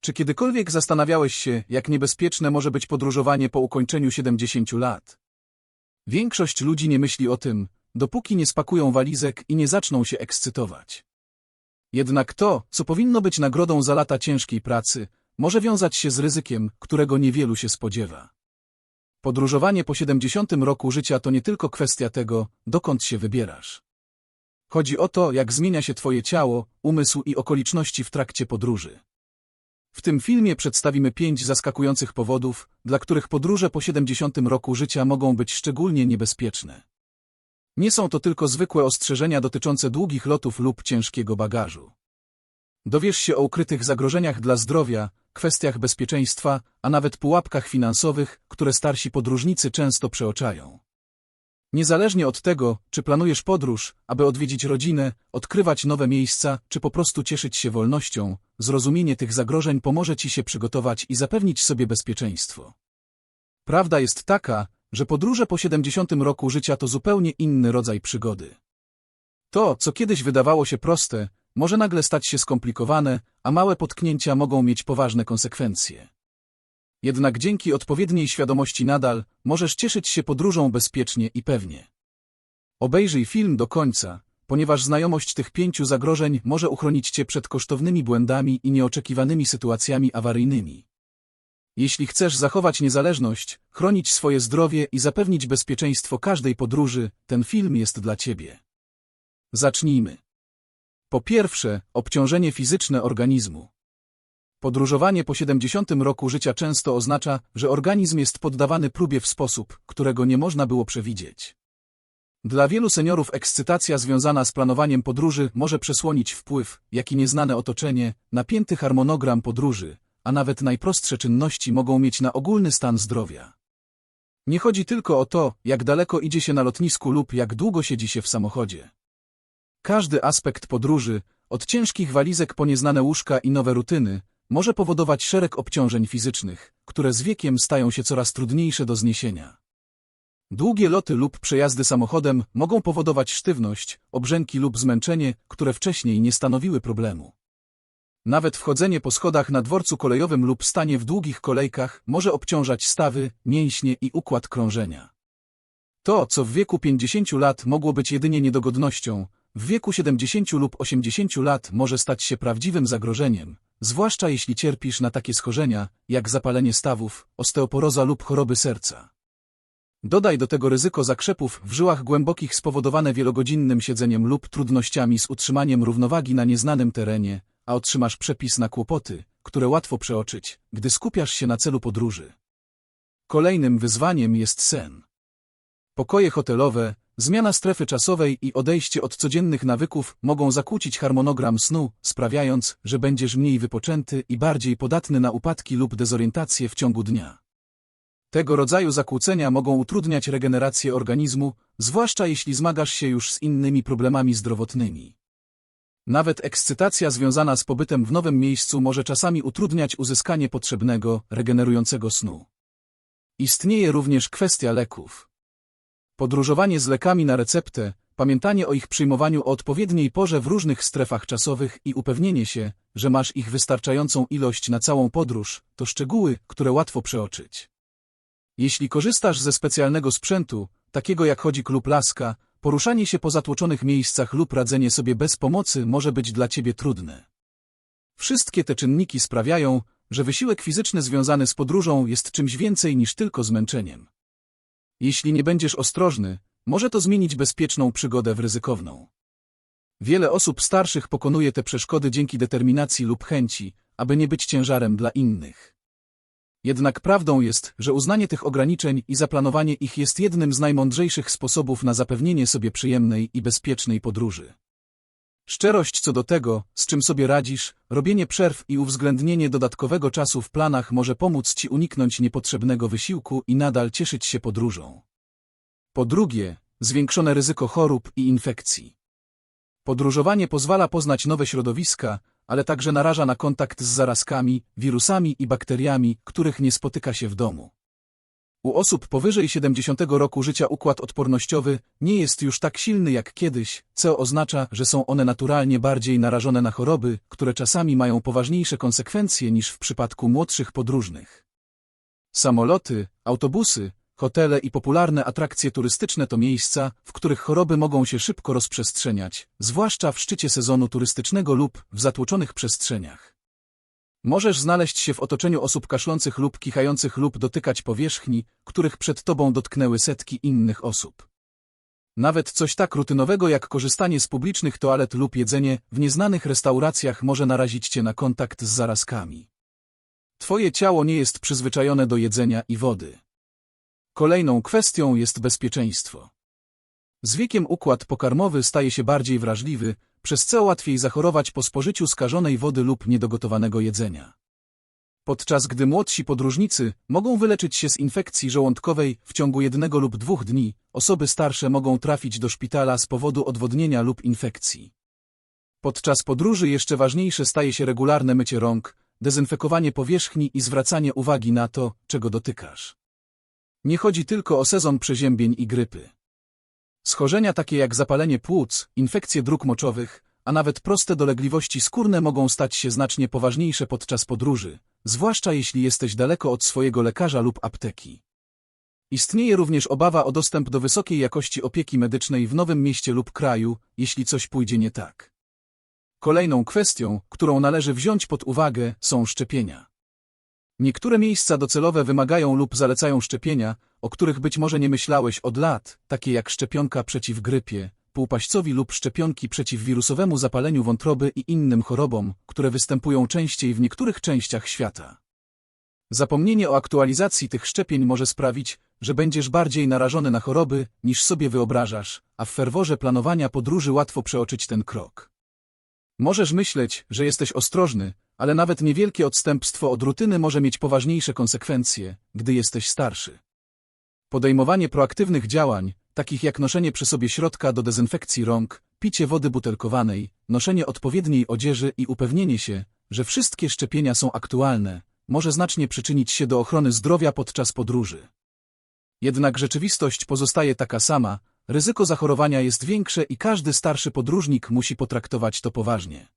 Czy kiedykolwiek zastanawiałeś się, jak niebezpieczne może być podróżowanie po ukończeniu 70 lat? Większość ludzi nie myśli o tym, dopóki nie spakują walizek i nie zaczną się ekscytować. Jednak to, co powinno być nagrodą za lata ciężkiej pracy, może wiązać się z ryzykiem, którego niewielu się spodziewa. Podróżowanie po 70 roku życia to nie tylko kwestia tego, dokąd się wybierasz. Chodzi o to, jak zmienia się Twoje ciało, umysł i okoliczności w trakcie podróży. W tym filmie przedstawimy pięć zaskakujących powodów, dla których podróże po 70 roku życia mogą być szczególnie niebezpieczne. Nie są to tylko zwykłe ostrzeżenia dotyczące długich lotów lub ciężkiego bagażu. Dowiesz się o ukrytych zagrożeniach dla zdrowia, kwestiach bezpieczeństwa, a nawet pułapkach finansowych, które starsi podróżnicy często przeoczają. Niezależnie od tego, czy planujesz podróż, aby odwiedzić rodzinę, odkrywać nowe miejsca, czy po prostu cieszyć się wolnością, zrozumienie tych zagrożeń pomoże Ci się przygotować i zapewnić sobie bezpieczeństwo. Prawda jest taka, że podróże po 70 roku życia to zupełnie inny rodzaj przygody. To, co kiedyś wydawało się proste, może nagle stać się skomplikowane, a małe potknięcia mogą mieć poważne konsekwencje. Jednak dzięki odpowiedniej świadomości nadal możesz cieszyć się podróżą bezpiecznie i pewnie. Obejrzyj film do końca, ponieważ znajomość tych pięciu zagrożeń może uchronić Cię przed kosztownymi błędami i nieoczekiwanymi sytuacjami awaryjnymi. Jeśli chcesz zachować niezależność, chronić swoje zdrowie i zapewnić bezpieczeństwo każdej podróży, ten film jest dla Ciebie. Zacznijmy. Po pierwsze, obciążenie fizyczne organizmu. Podróżowanie po 70 roku życia często oznacza, że organizm jest poddawany próbie w sposób, którego nie można było przewidzieć. Dla wielu seniorów ekscytacja związana z planowaniem podróży może przesłonić wpływ, jaki nieznane otoczenie, napięty harmonogram podróży, a nawet najprostsze czynności mogą mieć na ogólny stan zdrowia. Nie chodzi tylko o to, jak daleko idzie się na lotnisku lub jak długo siedzi się w samochodzie. Każdy aspekt podróży, od ciężkich walizek po nieznane łóżka i nowe rutyny, może powodować szereg obciążeń fizycznych, które z wiekiem stają się coraz trudniejsze do zniesienia. Długie loty lub przejazdy samochodem mogą powodować sztywność, obrzęki lub zmęczenie, które wcześniej nie stanowiły problemu. Nawet wchodzenie po schodach na dworcu kolejowym lub stanie w długich kolejkach może obciążać stawy, mięśnie i układ krążenia. To, co w wieku 50 lat mogło być jedynie niedogodnością, w wieku 70 lub 80 lat może stać się prawdziwym zagrożeniem, zwłaszcza jeśli cierpisz na takie schorzenia, jak zapalenie stawów, osteoporoza lub choroby serca. Dodaj do tego ryzyko zakrzepów w żyłach głębokich spowodowane wielogodzinnym siedzeniem lub trudnościami z utrzymaniem równowagi na nieznanym terenie, a otrzymasz przepis na kłopoty, które łatwo przeoczyć, gdy skupiasz się na celu podróży. Kolejnym wyzwaniem jest sen. Pokoje hotelowe, zmiana strefy czasowej i odejście od codziennych nawyków mogą zakłócić harmonogram snu, sprawiając, że będziesz mniej wypoczęty i bardziej podatny na upadki lub dezorientację w ciągu dnia. Tego rodzaju zakłócenia mogą utrudniać regenerację organizmu, zwłaszcza jeśli zmagasz się już z innymi problemami zdrowotnymi. Nawet ekscytacja związana z pobytem w nowym miejscu może czasami utrudniać uzyskanie potrzebnego, regenerującego snu. Istnieje również kwestia leków. Podróżowanie z lekami na receptę, pamiętanie o ich przyjmowaniu o odpowiedniej porze w różnych strefach czasowych i upewnienie się, że masz ich wystarczającą ilość na całą podróż, to szczegóły, które łatwo przeoczyć. Jeśli korzystasz ze specjalnego sprzętu, takiego jak chodzi klub laska, poruszanie się po zatłoczonych miejscach lub radzenie sobie bez pomocy może być dla ciebie trudne. Wszystkie te czynniki sprawiają, że wysiłek fizyczny związany z podróżą jest czymś więcej niż tylko zmęczeniem. Jeśli nie będziesz ostrożny, może to zmienić bezpieczną przygodę w ryzykowną. Wiele osób starszych pokonuje te przeszkody dzięki determinacji lub chęci, aby nie być ciężarem dla innych. Jednak prawdą jest, że uznanie tych ograniczeń i zaplanowanie ich jest jednym z najmądrzejszych sposobów na zapewnienie sobie przyjemnej i bezpiecznej podróży. Szczerość co do tego, z czym sobie radzisz, robienie przerw i uwzględnienie dodatkowego czasu w planach może pomóc Ci uniknąć niepotrzebnego wysiłku i nadal cieszyć się podróżą. Po drugie, zwiększone ryzyko chorób i infekcji. Podróżowanie pozwala poznać nowe środowiska, ale także naraża na kontakt z zarazkami, wirusami i bakteriami, których nie spotyka się w domu. U osób powyżej 70 roku życia układ odpornościowy nie jest już tak silny jak kiedyś, co oznacza, że są one naturalnie bardziej narażone na choroby, które czasami mają poważniejsze konsekwencje niż w przypadku młodszych podróżnych. Samoloty, autobusy, hotele i popularne atrakcje turystyczne to miejsca, w których choroby mogą się szybko rozprzestrzeniać, zwłaszcza w szczycie sezonu turystycznego lub w zatłoczonych przestrzeniach. Możesz znaleźć się w otoczeniu osób kaszlących lub kichających lub dotykać powierzchni, których przed tobą dotknęły setki innych osób. Nawet coś tak rutynowego jak korzystanie z publicznych toalet lub jedzenie w nieznanych restauracjach może narazić cię na kontakt z zarazkami. Twoje ciało nie jest przyzwyczajone do jedzenia i wody. Kolejną kwestią jest bezpieczeństwo. Z wiekiem układ pokarmowy staje się bardziej wrażliwy, przez co łatwiej zachorować po spożyciu skażonej wody lub niedogotowanego jedzenia. Podczas gdy młodsi podróżnicy mogą wyleczyć się z infekcji żołądkowej w ciągu jednego lub dwóch dni, osoby starsze mogą trafić do szpitala z powodu odwodnienia lub infekcji. Podczas podróży jeszcze ważniejsze staje się regularne mycie rąk, dezynfekowanie powierzchni i zwracanie uwagi na to, czego dotykasz. Nie chodzi tylko o sezon przeziębień i grypy. Schorzenia takie jak zapalenie płuc, infekcje dróg moczowych, a nawet proste dolegliwości skórne mogą stać się znacznie poważniejsze podczas podróży, zwłaszcza jeśli jesteś daleko od swojego lekarza lub apteki. Istnieje również obawa o dostęp do wysokiej jakości opieki medycznej w nowym mieście lub kraju, jeśli coś pójdzie nie tak. Kolejną kwestią, którą należy wziąć pod uwagę, są szczepienia. Niektóre miejsca docelowe wymagają lub zalecają szczepienia, o których być może nie myślałeś od lat, takie jak szczepionka przeciw grypie, półpaścowi lub szczepionki przeciw wirusowemu zapaleniu wątroby i innym chorobom, które występują częściej w niektórych częściach świata. Zapomnienie o aktualizacji tych szczepień może sprawić, że będziesz bardziej narażony na choroby, niż sobie wyobrażasz, a w ferworze planowania podróży łatwo przeoczyć ten krok. Możesz myśleć, że jesteś ostrożny, ale nawet niewielkie odstępstwo od rutyny może mieć poważniejsze konsekwencje, gdy jesteś starszy. Podejmowanie proaktywnych działań, takich jak noszenie przy sobie środka do dezynfekcji rąk, picie wody butelkowanej, noszenie odpowiedniej odzieży i upewnienie się, że wszystkie szczepienia są aktualne, może znacznie przyczynić się do ochrony zdrowia podczas podróży. Jednak rzeczywistość pozostaje taka sama, ryzyko zachorowania jest większe i każdy starszy podróżnik musi potraktować to poważnie.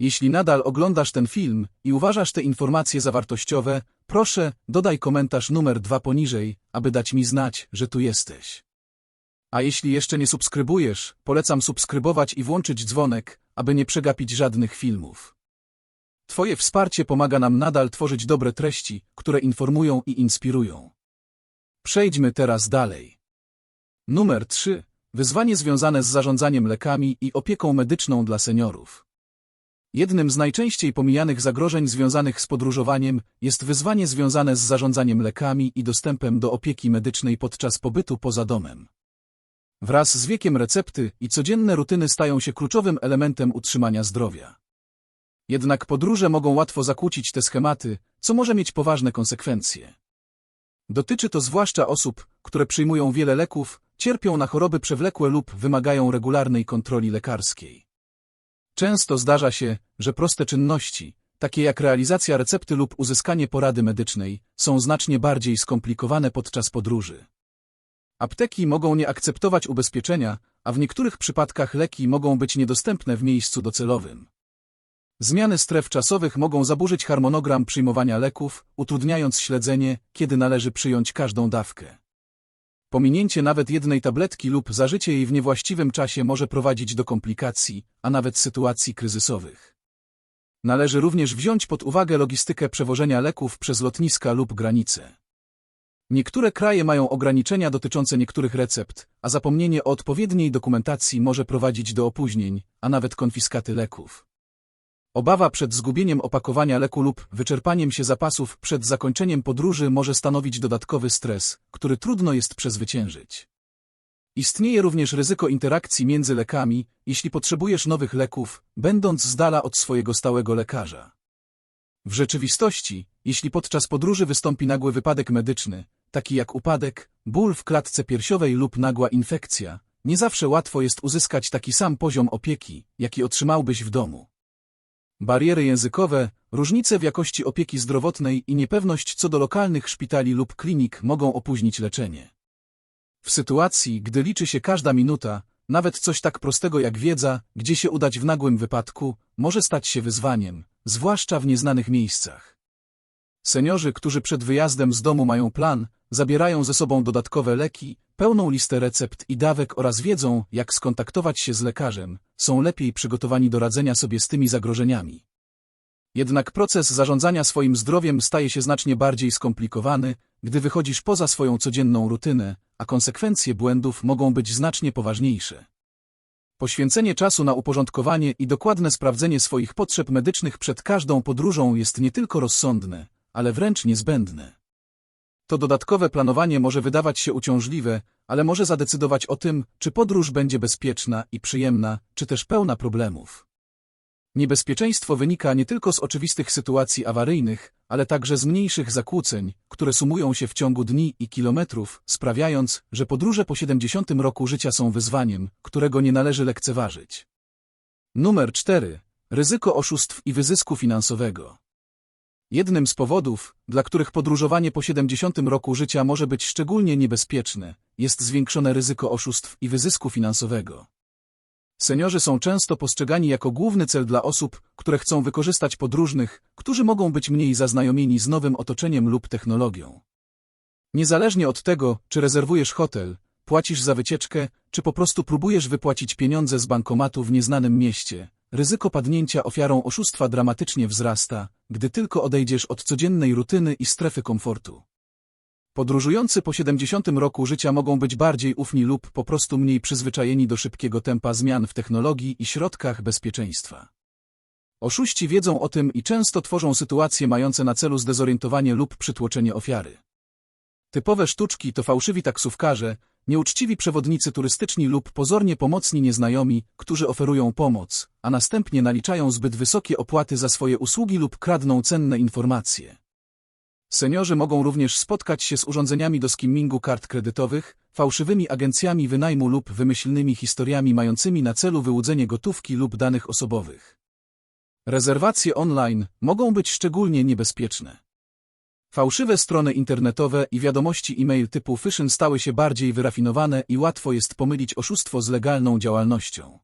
Jeśli nadal oglądasz ten film i uważasz te informacje za wartościowe, proszę, dodaj komentarz numer dwa poniżej, aby dać mi znać, że tu jesteś. A jeśli jeszcze nie subskrybujesz, polecam subskrybować i włączyć dzwonek, aby nie przegapić żadnych filmów. Twoje wsparcie pomaga nam nadal tworzyć dobre treści, które informują i inspirują. Przejdźmy teraz dalej. Numer 3. Wyzwanie związane z zarządzaniem lekami i opieką medyczną dla seniorów. Jednym z najczęściej pomijanych zagrożeń związanych z podróżowaniem jest wyzwanie związane z zarządzaniem lekami i dostępem do opieki medycznej podczas pobytu poza domem. Wraz z wiekiem recepty i codzienne rutyny stają się kluczowym elementem utrzymania zdrowia. Jednak podróże mogą łatwo zakłócić te schematy, co może mieć poważne konsekwencje. Dotyczy to zwłaszcza osób, które przyjmują wiele leków, cierpią na choroby przewlekłe lub wymagają regularnej kontroli lekarskiej. Często zdarza się, że proste czynności, takie jak realizacja recepty lub uzyskanie porady medycznej, są znacznie bardziej skomplikowane podczas podróży. Apteki mogą nie akceptować ubezpieczenia, a w niektórych przypadkach leki mogą być niedostępne w miejscu docelowym. Zmiany stref czasowych mogą zaburzyć harmonogram przyjmowania leków, utrudniając śledzenie, kiedy należy przyjąć każdą dawkę. Pominięcie nawet jednej tabletki lub zażycie jej w niewłaściwym czasie może prowadzić do komplikacji, a nawet sytuacji kryzysowych. Należy również wziąć pod uwagę logistykę przewożenia leków przez lotniska lub granice. Niektóre kraje mają ograniczenia dotyczące niektórych recept, a zapomnienie o odpowiedniej dokumentacji może prowadzić do opóźnień, a nawet konfiskaty leków. Obawa przed zgubieniem opakowania leku lub wyczerpaniem się zapasów przed zakończeniem podróży może stanowić dodatkowy stres, który trudno jest przezwyciężyć. Istnieje również ryzyko interakcji między lekami, jeśli potrzebujesz nowych leków, będąc z dala od swojego stałego lekarza. W rzeczywistości, jeśli podczas podróży wystąpi nagły wypadek medyczny, taki jak upadek, ból w klatce piersiowej lub nagła infekcja, nie zawsze łatwo jest uzyskać taki sam poziom opieki, jaki otrzymałbyś w domu. Bariery językowe, różnice w jakości opieki zdrowotnej i niepewność co do lokalnych szpitali lub klinik mogą opóźnić leczenie. W sytuacji, gdy liczy się każda minuta, nawet coś tak prostego jak wiedza, gdzie się udać w nagłym wypadku, może stać się wyzwaniem, zwłaszcza w nieznanych miejscach. Seniorzy, którzy przed wyjazdem z domu mają plan, zabierają ze sobą dodatkowe leki, pełną listę recept i dawek oraz wiedzą, jak skontaktować się z lekarzem, są lepiej przygotowani do radzenia sobie z tymi zagrożeniami. Jednak proces zarządzania swoim zdrowiem staje się znacznie bardziej skomplikowany, gdy wychodzisz poza swoją codzienną rutynę, a konsekwencje błędów mogą być znacznie poważniejsze. Poświęcenie czasu na uporządkowanie i dokładne sprawdzenie swoich potrzeb medycznych przed każdą podróżą jest nie tylko rozsądne, ale wręcz niezbędne. To dodatkowe planowanie może wydawać się uciążliwe, ale może zadecydować o tym, czy podróż będzie bezpieczna i przyjemna, czy też pełna problemów. Niebezpieczeństwo wynika nie tylko z oczywistych sytuacji awaryjnych, ale także z mniejszych zakłóceń, które sumują się w ciągu dni i kilometrów, sprawiając, że podróże po 70 roku życia są wyzwaniem, którego nie należy lekceważyć. Numer 4. Ryzyko oszustw i wyzysku finansowego. Jednym z powodów, dla których podróżowanie po 70 roku życia może być szczególnie niebezpieczne, jest zwiększone ryzyko oszustw i wyzysku finansowego. Seniorzy są często postrzegani jako główny cel dla osób, które chcą wykorzystać podróżnych, którzy mogą być mniej zaznajomieni z nowym otoczeniem lub technologią. Niezależnie od tego, czy rezerwujesz hotel, płacisz za wycieczkę, czy po prostu próbujesz wypłacić pieniądze z bankomatu w nieznanym mieście, ryzyko padnięcia ofiarą oszustwa dramatycznie wzrasta, gdy tylko odejdziesz od codziennej rutyny i strefy komfortu. Podróżujący po 70 roku życia mogą być bardziej ufni lub po prostu mniej przyzwyczajeni do szybkiego tempa zmian w technologii i środkach bezpieczeństwa. Oszuści wiedzą o tym i często tworzą sytuacje mające na celu zdezorientowanie lub przytłoczenie ofiary. Typowe sztuczki to fałszywi taksówkarze, nieuczciwi przewodnicy turystyczni lub pozornie pomocni nieznajomi, którzy oferują pomoc, a następnie naliczają zbyt wysokie opłaty za swoje usługi lub kradną cenne informacje. Seniorzy mogą również spotkać się z urządzeniami do skimmingu kart kredytowych, fałszywymi agencjami wynajmu lub wymyślnymi historiami mającymi na celu wyłudzenie gotówki lub danych osobowych. Rezerwacje online mogą być szczególnie niebezpieczne. Fałszywe strony internetowe i wiadomości e-mail typu phishing stały się bardziej wyrafinowane i łatwo jest pomylić oszustwo z legalną działalnością.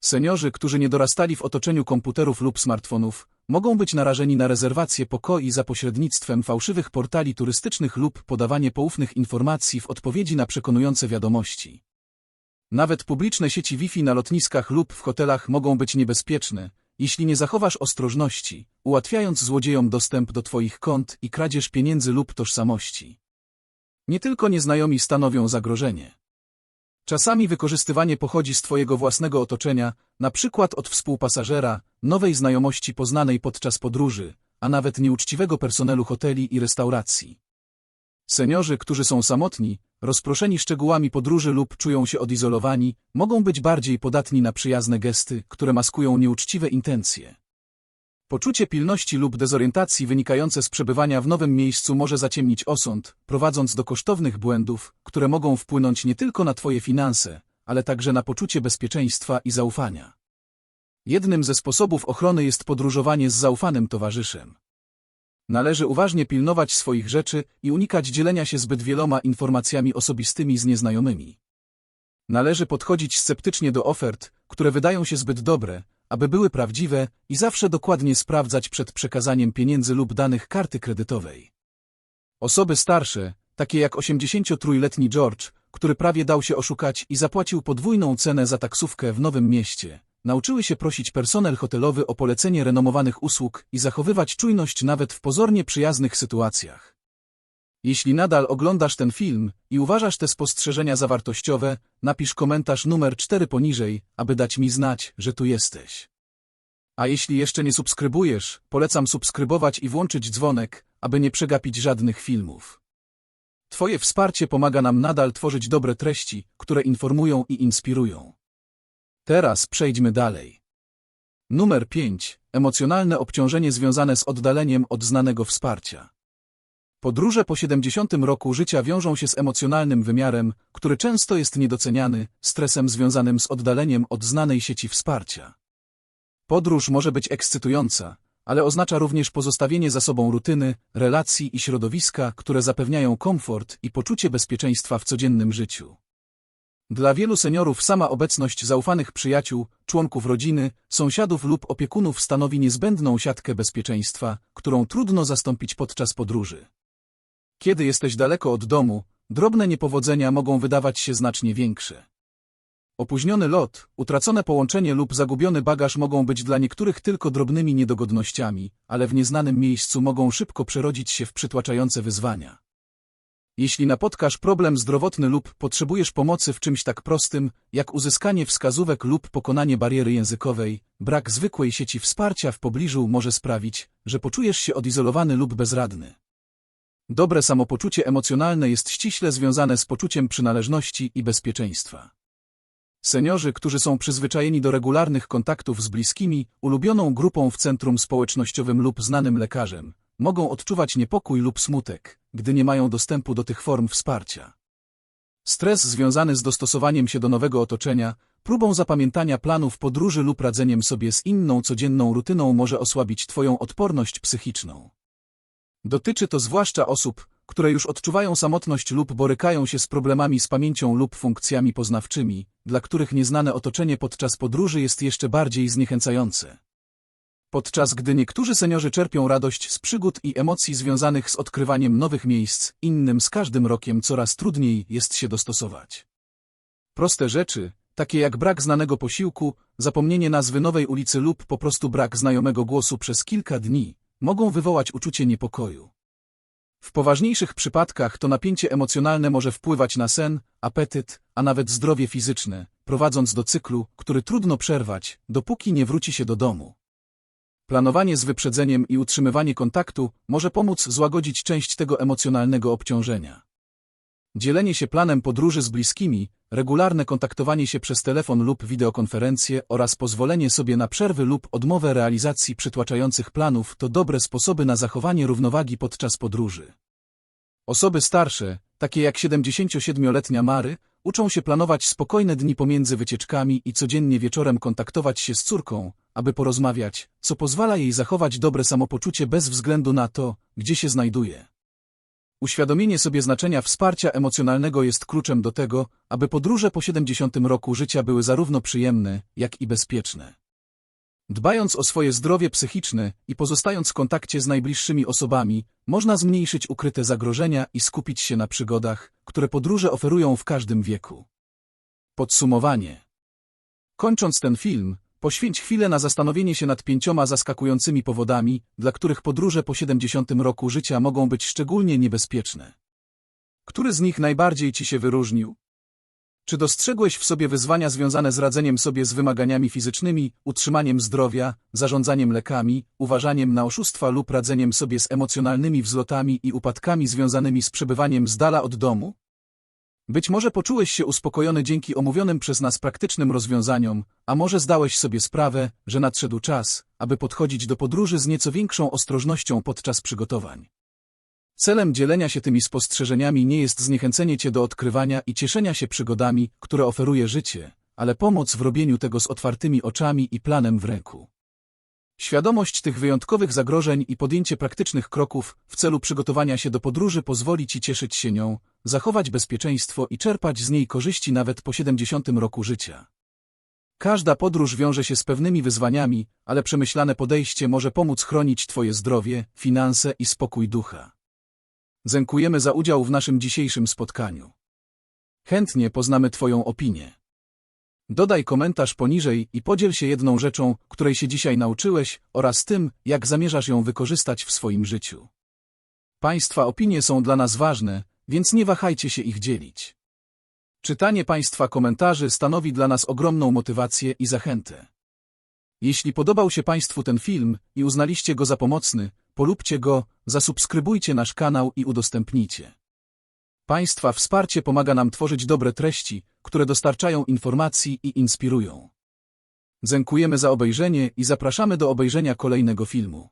Seniorzy, którzy nie dorastali w otoczeniu komputerów lub smartfonów, mogą być narażeni na rezerwację pokoi za pośrednictwem fałszywych portali turystycznych lub podawanie poufnych informacji w odpowiedzi na przekonujące wiadomości. Nawet publiczne sieci Wi-Fi na lotniskach lub w hotelach mogą być niebezpieczne, jeśli nie zachowasz ostrożności, ułatwiając złodziejom dostęp do Twoich kont i kradzież pieniędzy lub tożsamości. Nie tylko nieznajomi stanowią zagrożenie. Czasami wykorzystywanie pochodzi z Twojego własnego otoczenia, na przykład od współpasażera, nowej znajomości poznanej podczas podróży, a nawet nieuczciwego personelu hoteli i restauracji. Seniorzy, którzy są samotni, rozproszeni szczegółami podróży lub czują się odizolowani, mogą być bardziej podatni na przyjazne gesty, które maskują nieuczciwe intencje. Poczucie pilności lub dezorientacji wynikające z przebywania w nowym miejscu może zaciemnić osąd, prowadząc do kosztownych błędów, które mogą wpłynąć nie tylko na Twoje finanse, ale także na poczucie bezpieczeństwa i zaufania. Jednym ze sposobów ochrony jest podróżowanie z zaufanym towarzyszem. Należy uważnie pilnować swoich rzeczy i unikać dzielenia się zbyt wieloma informacjami osobistymi z nieznajomymi. Należy podchodzić sceptycznie do ofert, które wydają się zbyt dobre, aby były prawdziwe i zawsze dokładnie sprawdzać przed przekazaniem pieniędzy lub danych karty kredytowej. Osoby starsze, takie jak 83-letni George, który prawie dał się oszukać i zapłacił podwójną cenę za taksówkę w Nowym Mieście, nauczyły się prosić personel hotelowy o polecenie renomowanych usług i zachowywać czujność nawet w pozornie przyjaznych sytuacjach. Jeśli nadal oglądasz ten film i uważasz te spostrzeżenia za wartościowe, napisz komentarz numer 4 poniżej, aby dać mi znać, że tu jesteś. A jeśli jeszcze nie subskrybujesz, polecam subskrybować i włączyć dzwonek, aby nie przegapić żadnych filmów. Twoje wsparcie pomaga nam nadal tworzyć dobre treści, które informują i inspirują. Teraz przejdźmy dalej. Numer 5. Emocjonalne obciążenie związane z oddaleniem od znanego wsparcia. Podróże po 70 roku życia wiążą się z emocjonalnym wymiarem, który często jest niedoceniany, stresem związanym z oddaleniem od znanej sieci wsparcia. Podróż może być ekscytująca, ale oznacza również pozostawienie za sobą rutyny, relacji i środowiska, które zapewniają komfort i poczucie bezpieczeństwa w codziennym życiu. Dla wielu seniorów sama obecność zaufanych przyjaciół, członków rodziny, sąsiadów lub opiekunów stanowi niezbędną siatkę bezpieczeństwa, którą trudno zastąpić podczas podróży. Kiedy jesteś daleko od domu, drobne niepowodzenia mogą wydawać się znacznie większe. Opóźniony lot, utracone połączenie lub zagubiony bagaż mogą być dla niektórych tylko drobnymi niedogodnościami, ale w nieznanym miejscu mogą szybko przerodzić się w przytłaczające wyzwania. Jeśli napotkasz problem zdrowotny lub potrzebujesz pomocy w czymś tak prostym, jak uzyskanie wskazówek lub pokonanie bariery językowej, brak zwykłej sieci wsparcia w pobliżu może sprawić, że poczujesz się odizolowany lub bezradny. Dobre samopoczucie emocjonalne jest ściśle związane z poczuciem przynależności i bezpieczeństwa. Seniorzy, którzy są przyzwyczajeni do regularnych kontaktów z bliskimi, ulubioną grupą w centrum społecznościowym lub znanym lekarzem, mogą odczuwać niepokój lub smutek, gdy nie mają dostępu do tych form wsparcia. Stres związany z dostosowaniem się do nowego otoczenia, próbą zapamiętania planów podróży lub radzeniem sobie z inną codzienną rutyną może osłabić Twoją odporność psychiczną. Dotyczy to zwłaszcza osób, które już odczuwają samotność lub borykają się z problemami z pamięcią lub funkcjami poznawczymi, dla których nieznane otoczenie podczas podróży jest jeszcze bardziej zniechęcające. Podczas gdy niektórzy seniorzy czerpią radość z przygód i emocji związanych z odkrywaniem nowych miejsc, innym z każdym rokiem coraz trudniej jest się dostosować. Proste rzeczy, takie jak brak znanego posiłku, zapomnienie nazwy nowej ulicy lub po prostu brak znajomego głosu przez kilka dni, mogą wywołać uczucie niepokoju. W poważniejszych przypadkach to napięcie emocjonalne może wpływać na sen, apetyt, a nawet zdrowie fizyczne, prowadząc do cyklu, który trudno przerwać, dopóki nie wróci się do domu. Planowanie z wyprzedzeniem i utrzymywanie kontaktu może pomóc złagodzić część tego emocjonalnego obciążenia. Dzielenie się planem podróży z bliskimi, regularne kontaktowanie się przez telefon lub wideokonferencję oraz pozwolenie sobie na przerwy lub odmowę realizacji przytłaczających planów to dobre sposoby na zachowanie równowagi podczas podróży. Osoby starsze, takie jak 77-letnia Mary, uczą się planować spokojne dni pomiędzy wycieczkami i codziennie wieczorem kontaktować się z córką, aby porozmawiać, co pozwala jej zachować dobre samopoczucie bez względu na to, gdzie się znajduje. Uświadomienie sobie znaczenia wsparcia emocjonalnego jest kluczem do tego, aby podróże po 70 roku życia były zarówno przyjemne, jak i bezpieczne. Dbając o swoje zdrowie psychiczne i pozostając w kontakcie z najbliższymi osobami, można zmniejszyć ukryte zagrożenia i skupić się na przygodach, które podróże oferują w każdym wieku. Podsumowanie. Kończąc ten film, Poświęć chwilę na zastanowienie się nad pięcioma zaskakującymi powodami, dla których podróże po 70 roku życia mogą być szczególnie niebezpieczne. Który z nich najbardziej ci się wyróżnił? Czy dostrzegłeś w sobie wyzwania związane z radzeniem sobie z wymaganiami fizycznymi, utrzymaniem zdrowia, zarządzaniem lekami, uważaniem na oszustwa lub radzeniem sobie z emocjonalnymi wzlotami i upadkami związanymi z przebywaniem z dala od domu? Być może poczułeś się uspokojony dzięki omówionym przez nas praktycznym rozwiązaniom, a może zdałeś sobie sprawę, że nadszedł czas, aby podchodzić do podróży z nieco większą ostrożnością podczas przygotowań. Celem dzielenia się tymi spostrzeżeniami nie jest zniechęcenie cię do odkrywania i cieszenia się przygodami, które oferuje życie, ale pomoc w robieniu tego z otwartymi oczami i planem w ręku. Świadomość tych wyjątkowych zagrożeń i podjęcie praktycznych kroków w celu przygotowania się do podróży pozwoli Ci cieszyć się nią, zachować bezpieczeństwo i czerpać z niej korzyści nawet po 70 roku życia. Każda podróż wiąże się z pewnymi wyzwaniami, ale przemyślane podejście może pomóc chronić Twoje zdrowie, finanse i spokój ducha. Dziękujemy za udział w naszym dzisiejszym spotkaniu. Chętnie poznamy Twoją opinię. Dodaj komentarz poniżej i podziel się jedną rzeczą, której się dzisiaj nauczyłeś, oraz tym, jak zamierzasz ją wykorzystać w swoim życiu. Państwa opinie są dla nas ważne, więc nie wahajcie się ich dzielić. Czytanie Państwa komentarzy stanowi dla nas ogromną motywację i zachętę. Jeśli podobał się Państwu ten film i uznaliście go za pomocny, polubcie go, zasubskrybujcie nasz kanał i udostępnijcie. Państwa wsparcie pomaga nam tworzyć dobre treści, które dostarczają informacji i inspirują. Dziękujemy za obejrzenie i zapraszamy do obejrzenia kolejnego filmu.